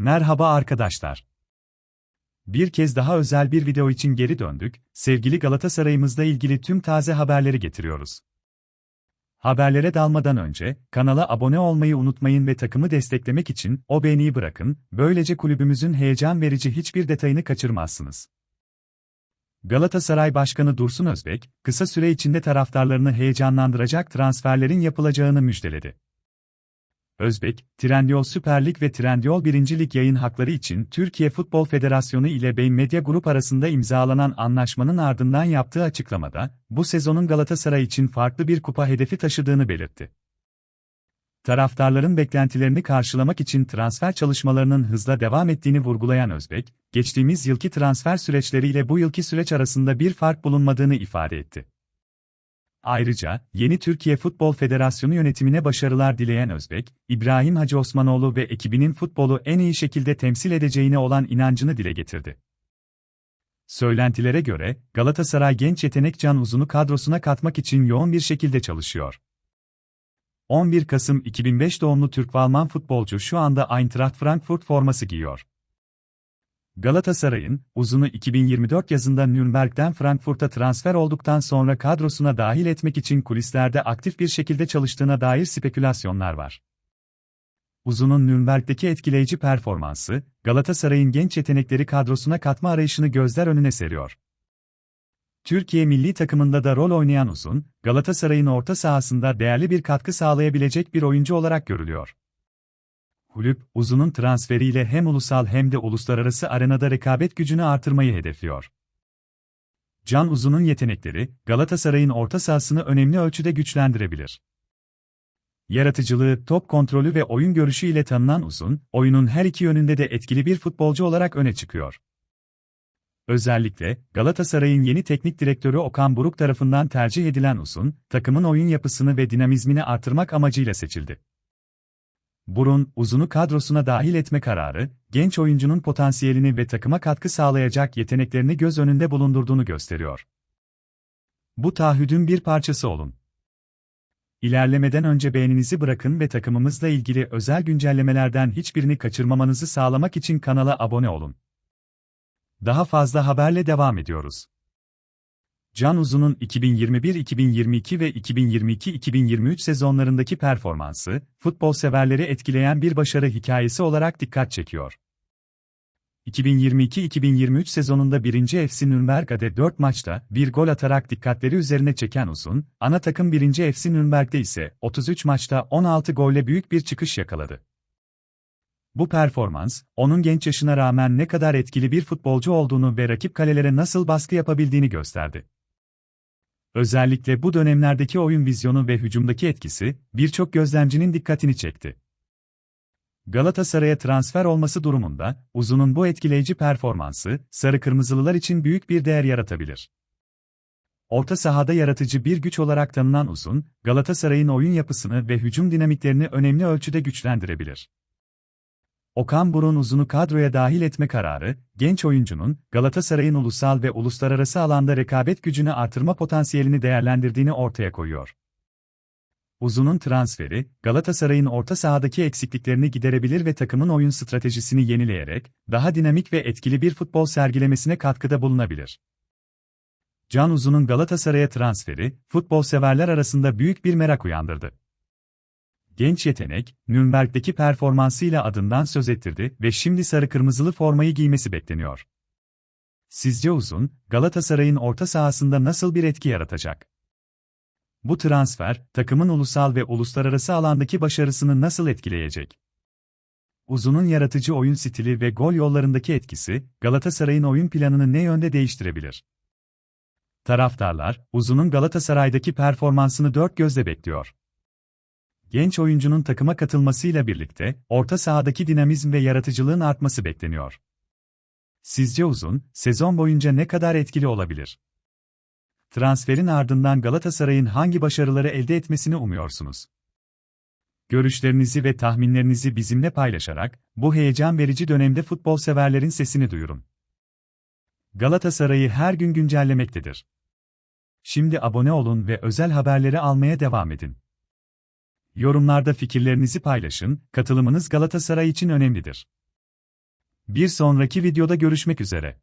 Merhaba arkadaşlar. Bir kez daha özel bir video için geri döndük, sevgili Galatasaray'ımızla ilgili tüm taze haberleri getiriyoruz. Haberlere dalmadan önce, kanala abone olmayı unutmayın ve takımı desteklemek için o beğeniyi bırakın, böylece kulübümüzün heyecan verici hiçbir detayını kaçırmazsınız. Galatasaray Başkanı Dursun Özbek, kısa süre içinde taraftarlarını heyecanlandıracak transferlerin yapılacağını müjdeledi. Özbek, Trendyol Süper Lig ve Trendyol 1. Lig yayın hakları için Türkiye Futbol Federasyonu ile Beyin Medya Grup arasında imzalanan anlaşmanın ardından yaptığı açıklamada, bu sezonun Galatasaray için farklı bir kupa hedefi taşıdığını belirtti. Taraftarların beklentilerini karşılamak için transfer çalışmalarının hızla devam ettiğini vurgulayan Özbek, geçtiğimiz yılki transfer süreçleriyle bu yılki süreç arasında bir fark bulunmadığını ifade etti. Ayrıca, yeni Türkiye Futbol Federasyonu yönetimine başarılar dileyen Özbek, İbrahim Hacı Osmanoğlu ve ekibinin futbolu en iyi şekilde temsil edeceğine olan inancını dile getirdi. Söylentilere göre, Galatasaray genç yetenek Can Uzun'u kadrosuna katmak için yoğun bir şekilde çalışıyor. 11 Kasım 2005 doğumlu Türk-Alman futbolcu şu anda Eintracht Frankfurt forması giyiyor. Galatasaray'ın, uzunu 2024 yazında Nürnberg'den Frankfurt'a transfer olduktan sonra kadrosuna dahil etmek için kulislerde aktif bir şekilde çalıştığına dair spekülasyonlar var. Uzun'un Nürnberg'deki etkileyici performansı, Galatasaray'ın genç yetenekleri kadrosuna katma arayışını gözler önüne seriyor. Türkiye milli takımında da rol oynayan Uzun, Galatasaray'ın orta sahasında değerli bir katkı sağlayabilecek bir oyuncu olarak görülüyor. Kulüp, Uzun'un transferiyle hem ulusal hem de uluslararası arenada rekabet gücünü artırmayı hedefliyor. Can Uzun'un yetenekleri, Galatasaray'ın orta sahasını önemli ölçüde güçlendirebilir. Yaratıcılığı, top kontrolü ve oyun görüşü ile tanınan Uzun, oyunun her iki yönünde de etkili bir futbolcu olarak öne çıkıyor. Özellikle, Galatasaray'ın yeni teknik direktörü Okan Buruk tarafından tercih edilen Uzun, takımın oyun yapısını ve dinamizmini artırmak amacıyla seçildi. Burun, uzunu kadrosuna dahil etme kararı, genç oyuncunun potansiyelini ve takıma katkı sağlayacak yeteneklerini göz önünde bulundurduğunu gösteriyor. Bu taahhüdün bir parçası olun. İlerlemeden önce beğeninizi bırakın ve takımımızla ilgili özel güncellemelerden hiçbirini kaçırmamanızı sağlamak için kanala abone olun. Daha fazla haberle devam ediyoruz. Can Uzun'un 2021-2022 ve 2022-2023 sezonlarındaki performansı, futbol severleri etkileyen bir başarı hikayesi olarak dikkat çekiyor. 2022-2023 sezonunda 1. FC Nürnberg'de 4 maçta bir gol atarak dikkatleri üzerine çeken Uzun, ana takım 1. FC Nürnberg'de ise 33 maçta 16 golle büyük bir çıkış yakaladı. Bu performans, onun genç yaşına rağmen ne kadar etkili bir futbolcu olduğunu ve rakip kalelere nasıl baskı yapabildiğini gösterdi. Özellikle bu dönemlerdeki oyun vizyonu ve hücumdaki etkisi, birçok gözlemcinin dikkatini çekti. Galatasaray'a transfer olması durumunda, Uzun'un bu etkileyici performansı, Sarı Kırmızılılar için büyük bir değer yaratabilir. Orta sahada yaratıcı bir güç olarak tanınan Uzun, Galatasaray'ın oyun yapısını ve hücum dinamiklerini önemli ölçüde güçlendirebilir. Okan Burun uzunu kadroya dahil etme kararı, genç oyuncunun Galatasaray'ın ulusal ve uluslararası alanda rekabet gücünü artırma potansiyelini değerlendirdiğini ortaya koyuyor. Uzun'un transferi, Galatasaray'ın orta sahadaki eksikliklerini giderebilir ve takımın oyun stratejisini yenileyerek, daha dinamik ve etkili bir futbol sergilemesine katkıda bulunabilir. Can Uzun'un Galatasaray'a transferi, futbol severler arasında büyük bir merak uyandırdı genç yetenek, Nürnberg'deki performansıyla adından söz ettirdi ve şimdi sarı-kırmızılı formayı giymesi bekleniyor. Sizce uzun, Galatasaray'ın orta sahasında nasıl bir etki yaratacak? Bu transfer, takımın ulusal ve uluslararası alandaki başarısını nasıl etkileyecek? Uzun'un yaratıcı oyun stili ve gol yollarındaki etkisi, Galatasaray'ın oyun planını ne yönde değiştirebilir? Taraftarlar, Uzun'un Galatasaray'daki performansını dört gözle bekliyor genç oyuncunun takıma katılmasıyla birlikte orta sahadaki dinamizm ve yaratıcılığın artması bekleniyor. Sizce uzun, sezon boyunca ne kadar etkili olabilir? Transferin ardından Galatasaray'ın hangi başarıları elde etmesini umuyorsunuz? Görüşlerinizi ve tahminlerinizi bizimle paylaşarak bu heyecan verici dönemde futbol severlerin sesini duyurun. Galatasaray'ı her gün güncellemektedir. Şimdi abone olun ve özel haberleri almaya devam edin. Yorumlarda fikirlerinizi paylaşın, katılımınız Galatasaray için önemlidir. Bir sonraki videoda görüşmek üzere.